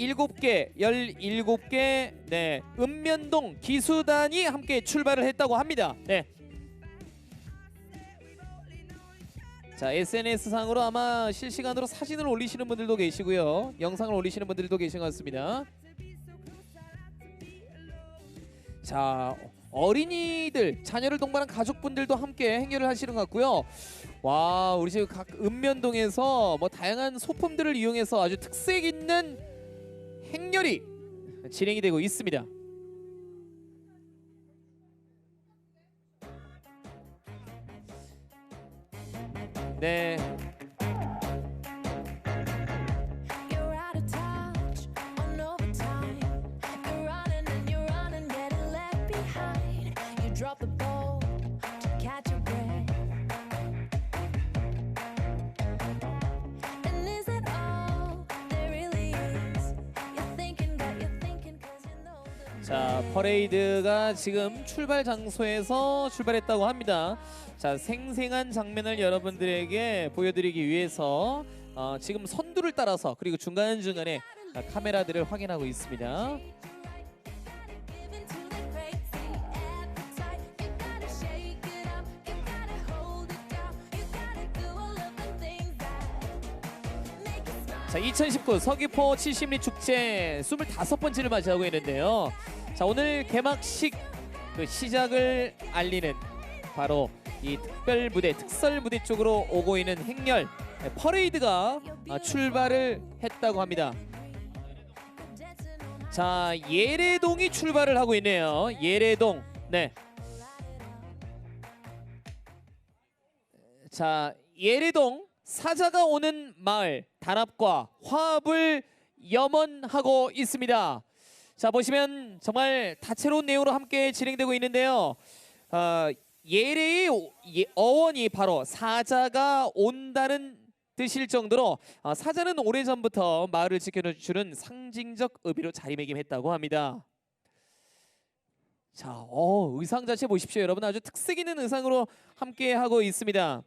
17개, 17개 네, 읍면동 기수단이 함께 출발을 했다고 합니다. 네. 자, SNS 상으로 아마 실시간으로 사진을 올리시는 분들도 계시고요. 영상을 올리시는 분들도 계신 것 같습니다. 자, 어린이들, 자녀를 동반한 가족분들도 함께 행렬을 하시는 것 같고요. 와, 우리 지금 각 읍면동에서 뭐 다양한 소품들을 이용해서 아주 특색 있는 행렬이 진행이 되고 있습니다. 네, 자 퍼레이드가 지금 출발 장소에서 출발했다고 합니다. 자 생생한 장면을 여러분들에게 보여드리기 위해서 어, 지금 선두를 따라서 그리고 중간 중간에 아, 카메라들을 확인하고 있습니다. 자 2019 서귀포 70리 축제 25번째를 맞이하고 있는데요. 자 오늘 개막식 그 시작을 알리는 바로 이 특별 무대 특설 무대 쪽으로 오고 있는 행렬 네, 퍼레이드가 아, 출발을 했다고 합니다. 자 예래동이 출발을 하고 있네요. 예래동. 네. 자 예래동 사자가 오는 마을 단합과 화합을 염원하고 있습니다. 자 보시면 정말 다채로운 내용으로 함께 진행되고 있는데요. 어, 예래의 오- 예- 어원이 바로 사자가 온다는 뜻일 정도로 어, 사자는 오래전부터 마을을 지켜주는 상징적 의미로 자리매김했다고 합니다. 자, 어, 의상 자체 보십시오. 여러분 아주 특색 있는 의상으로 함께 하고 있습니다.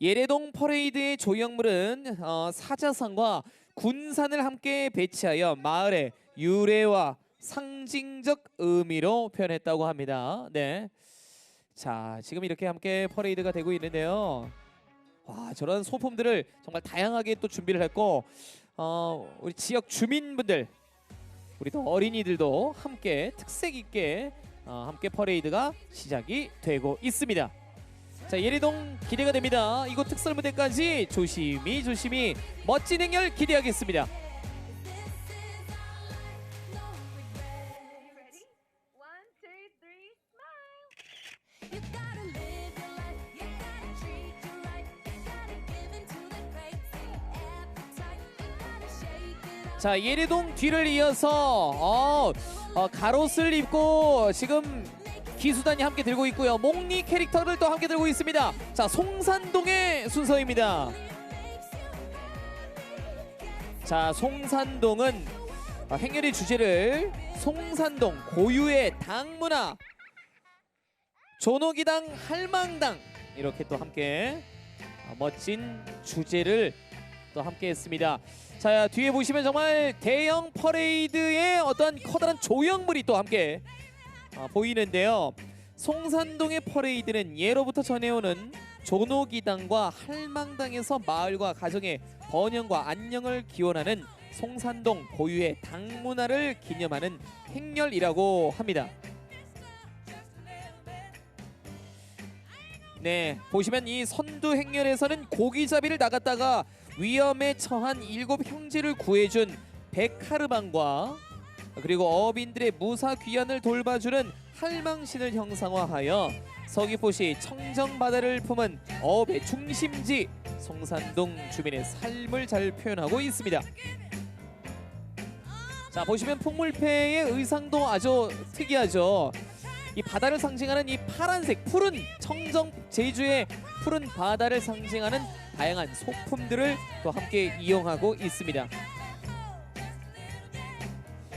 예래동 퍼레이드의 조형물은 어, 사자상과 군산을 함께 배치하여 마을의 유래와 상징적 의미로 표현했다고 합니다. 네. 자, 지금 이렇게 함께 퍼레이드가 되고 있는데요. 와, 저런 소품들을 정말 다양하게 또 준비를 했고 어, 우리 지역 주민분들 우리 또 어린이들도 함께 특색 있게 어, 함께 퍼레이드가 시작이 되고 있습니다. 자 예리동 기대가 됩니다. 이곳 특설 무대까지 조심히 조심히 멋진 행렬 기대하겠습니다. 자 예리동 뒤를 이어서 어, 어, 가롯을 입고 지금 기수단이 함께 들고 있고요. 몽니 캐릭터를 또 함께 들고 있습니다. 자 송산동의 순서입니다. 자 송산동은 어, 행렬의 주제를 송산동 고유의 당문화 조노기당 할망당 이렇게 또 함께 어, 멋진 주제를 또 함께 했습니다. 자 뒤에 보시면 정말 대형 퍼레이드의 어떤 커다란 조형물이 또 함께 어, 보이는데요. 송산동의 퍼레이드는 예로부터 전해오는 조노기당과 할망당에서 마을과 가정의 번영과 안녕을 기원하는 송산동 고유의 당문화를 기념하는 행렬이라고 합니다. 네, 보시면 이 선두 행렬에서는 고기잡이를 나갔다가 위험에 처한 일곱 형제를 구해준 백하르방과 그리고 어민들의 무사 귀환을 돌봐주는 할망신을 형상화하여 서귀포시 청정바다를 품은 어업의 중심지 송산동 주민의 삶을 잘 표현하고 있습니다. 자 보시면 풍물패의 의상도 아주 특이하죠. 이 바다를 상징하는 이 파란색 푸른 청정 제주의 푸른 바다를 상징하는 다양한 소품들을 또 함께 이용하고 있습니다.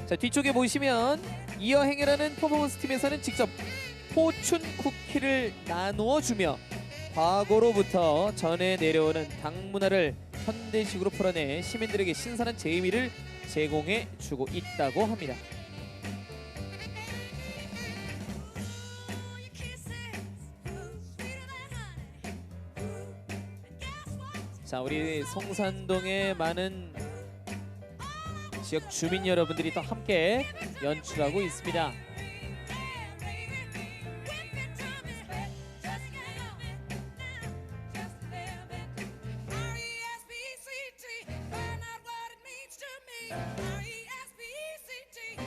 자 뒤쪽에 보시면 이어 행해라는 퍼포먼스 팀에서는 직접 포춘 쿠키를 나누어 주며 과거로부터 전해 내려오는 당문화를 현대식으로 풀어내 시민들에게 신선한 재미를 제공해 주고 있다고 합니다. 자, 우리 성산동의 많은 지역 주민 여러분들이 또 함께 연출하고 있습니다.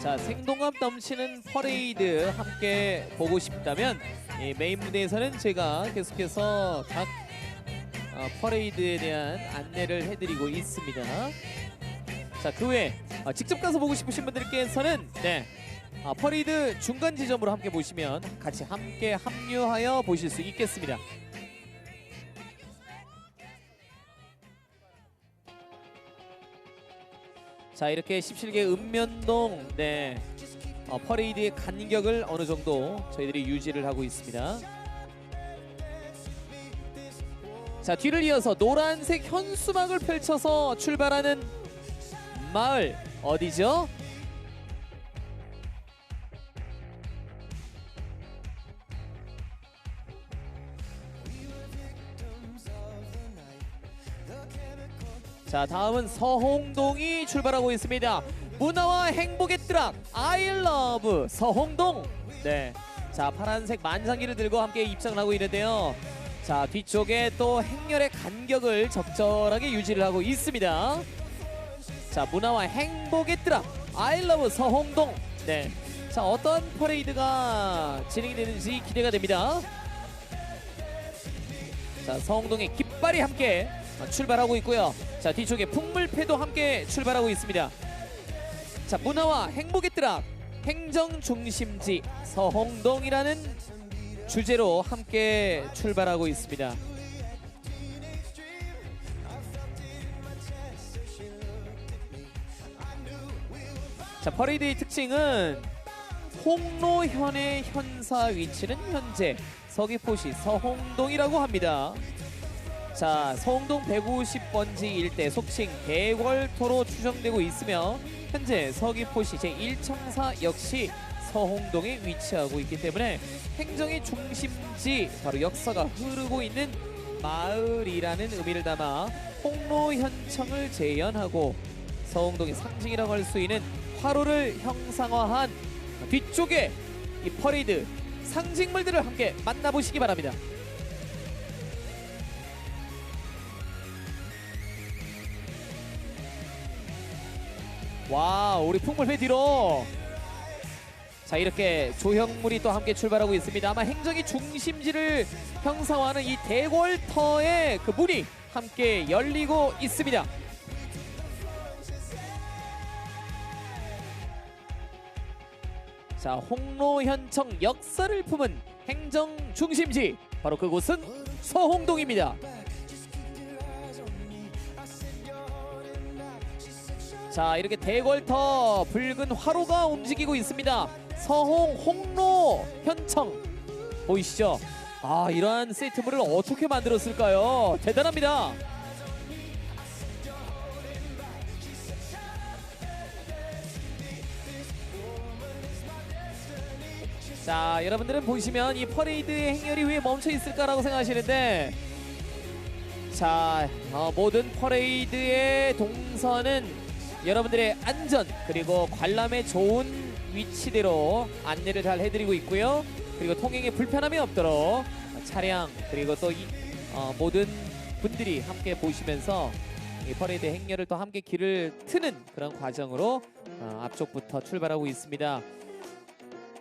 자 생동감 넘치는 퍼레이드 함께 보고 싶다면 이 메인 무대에서는 제가 계속해서 각 어, 퍼레이드에 대한 안내를 해드리고 있습니다. 자 그 외에 어, 직접 가서 보고 싶으신 분들께서는 네 아, 퍼레이드 중간 지점으로 함께 보시면 같이 함께 합류하여 보실 수 있겠습니다. 자 이렇게 17개 읍면동 네 어, 퍼레이드의 간격을 어느 정도 저희들이 유지를 하고 있습니다. 자 뒤를 이어서 노란색 현수막을 펼쳐서 출발하는 마을 어디죠? 자 다음은 서홍동이 출발하고 있습니다. 문화와 행복의 뜨락 love 서홍동. 네. 자 파란색 만상기를 들고 함께 입장을 하고 있는데요. 자 뒤쪽에 또 행렬의 간격을 적절하게 유지를 하고 있습니다. 자 문화와 행복의 뜨락 love 서홍동. 네. 자 어떤 퍼레이드가 진행이 되는지 기대가 됩니다. 자 서홍동의 깃발이 함께 출발하고 있고요. 자 뒤쪽에 풍물패도 함께 출발하고 있습니다. 자 문화와 행복의 뜨락 행정 중심지 서홍동이라는 주제로 함께 출발하고 있습니다. 자 퍼레이드의 특징은 홍로현의 현사 위치는 현재 서귀포시 서홍동이라고 합니다. 자, 서홍동 150번지 일대 속칭 대궐토로 추정되고 있으며 현재 서귀포시 제1청사 역시 서홍동에 위치하고 있기 때문에 행정의 중심지 바로 역사가 흐르고 있는 마을이라는 의미를 담아 홍로 현청을 재현하고 서홍동의 상징이라고 할 수 있는 화로를 형상화한 뒤쪽에 이 퍼레이드 상징물들을 함께 만나보시기 바랍니다. 와 우리 풍물회 뒤로 자 이렇게 조형물이 또 함께 출발하고 있습니다. 아마 행정의 중심지를 형상화하는 이 대궐터의 그 문이 함께 열리고 있습니다. 자 홍로현청 역사를 품은 행정 중심지. 바로 그곳은 서홍동입니다. 자 이렇게 대궐터 붉은 화로가 움직이고 있습니다. 서홍 홍로 현청 보이시죠? 아 이러한 세트물을 어떻게 만들었을까요? 대단합니다. 자 여러분들은 보시면 이 퍼레이드의 행렬이 왜 멈춰 있을까라고 생각하시는데 자 어, 모든 퍼레이드의 동선은 여러분들의 안전 그리고 관람의 좋은 위치대로 안내를 잘 해드리고 있고요. 그리고 통행에 불편함이 없도록 차량 그리고 또 이, 어, 모든 분들이 함께 보시면서 이 퍼레이드 행렬을 또 함께 길을 트는 그런 과정으로 어, 앞쪽부터 출발하고 있습니다.